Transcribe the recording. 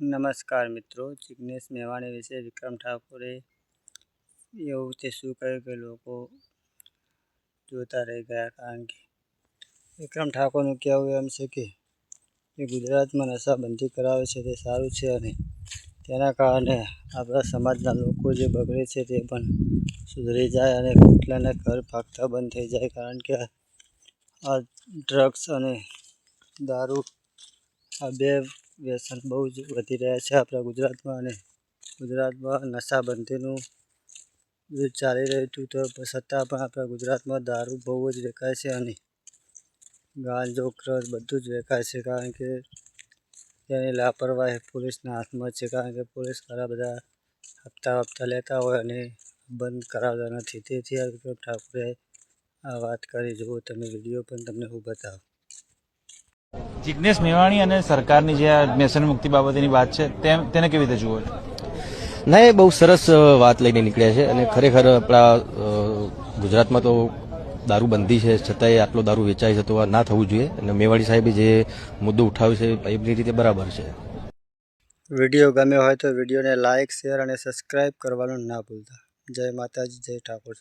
નમસ્કાર મિત્રો, જિગ્નેશ મેવાણી વિશે વિક્રમ ઠાકોરે એવું તે શું કહ્યું કે લોકો જોતા રહી ગયા કારણ કે વિક્રમ ઠાકોરનું કહેવું એમ છે કે એ ગુજરાતમાં નશાબંધી કરાવે છે તે સારું છે અને તેના કારણે આપણા સમાજના લોકો જે બગડે છે તે પણ સુધરી જાય અને કેટલાના ઘર ભાગતા બંધ થઈ જાય કારણ કે આ ડ્રગ્સ અને દારૂ, આ બે વ્યસન બહુ જ વધી રહ્યા છે આપણા ગુજરાતમાં અને ગુજરાતમાં નશાબંધીનું ચાલી રહ્યું હતું તો છતાં પણ આપણા ગુજરાતમાં દારૂ બહુ જ વેચાય છે અને ગાંજો ક્રસ બધું જ વેચાય છે કારણ કે તેની લાપરવાહી પોલીસના હાથમાં છે કારણ કે પોલીસ ઘણા બધા હપ્તા હપ્તા લેતા હોય અને બંધ કરાવતા નથી. તેથી ઠાકોરે આ વાત કરી. જુઓ તમે વીડિયો પણ તમને હું બતાવું. જિજ્ઞેશ મેવાણી અને સરકારની જે આ વ્યસન મુક્તિ બાબતેની વાત છે તેમ તેને કેવી રીતે જુઓ છો? ના એ બહુ સરસ વાત લઈને નીકળ્યા છે અને ખરેખર આપણા ગુજરાતમાં તો દારૂ બંધી છે છતાંય આટલો દારૂ વેચાય છે તો આ ના થવું જોઈએ. અને મેવાડી સાહેબે જે મુદ્દો ઉઠાવ્યો છે એમની રીતે બરાબર છે. વીડિયો ગમ્યો હોય તો વિડીયોને લાઇક શેર અને સબસ્ક્રાઈબ કરવાનું ના ભૂલતા. જય માતાજી જય ઠાકોર